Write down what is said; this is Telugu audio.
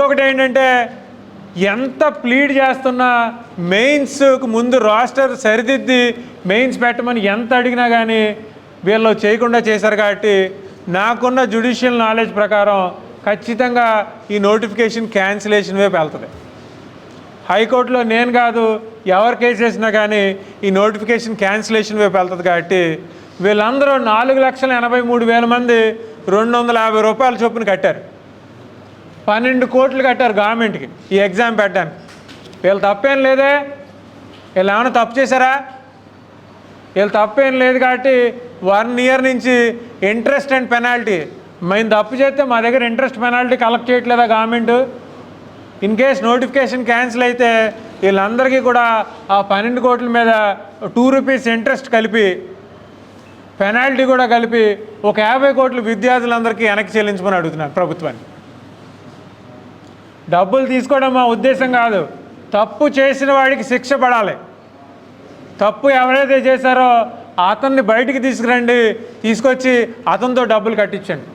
ఇంకొకటి ఏంటంటే ఎంత ప్లీడ్ చేస్తున్నా మెయిన్స్కు ముందు రాస్టర్ సరిదిద్ది మెయిన్స్ పెట్టమని ఎంత అడిగినా కానీ వీళ్ళు చేయకుండా చేశారు కాబట్టి నాకున్న జుడిషియల్ నాలెడ్జ్ ప్రకారం ఖచ్చితంగా ఈ నోటిఫికేషన్ క్యాన్సిలేషన్ వైపు వెళ్తుంది. హైకోర్టులో నేను కాదు ఎవరు కేసు వేసినా కానీ ఈ నోటిఫికేషన్ క్యాన్సిలేషన్ వైపు వెళ్తుంది కాబట్టి వీళ్ళందరూ నాలుగు లక్షల ఎనభై మూడు వేల మంది రెండు వందల యాభై రూపాయల చొప్పున కట్టారు. పన్నెండు కోట్లు కట్టారు గవర్నమెంట్కి ఈ ఎగ్జామ్ పెట్టడానికి. వీళ్ళు తప్పేం లేదే. వీళ్ళు ఏమైనా తప్పు చేశారా? వీళ్ళు తప్పేం లేదు కాబట్టి వన్ ఇయర్ నుంచి ఇంట్రెస్ట్ అండ్ పెనాల్టీ. మేము తప్పు చేస్తే మా దగ్గర ఇంట్రెస్ట్ పెనాల్టీ కలెక్ట్ చేయట్లేదా government? In case notification cancel అయితే వీళ్ళందరికీ కూడా ఆ పన్నెండు కోట్ల మీద టూ రూపీస్ ఇంట్రెస్ట్ కలిపి పెనాల్టీ కూడా కలిపి ఒక యాభై కోట్లు విద్యార్థులందరికీ వెనక్కి చెల్లించమని అడుగుతున్నాను ప్రభుత్వాన్ని. డబ్బులు తీసుకోవడం మా ఉద్దేశం కాదు. తప్పు చేసిన వాడికి శిక్ష పడాలి. తప్పు ఎవరైతే చేశారో అతన్ని బయటికి తీసుకురండి తీసుకొచ్చి అతనితో డబ్బులు కట్టించండి.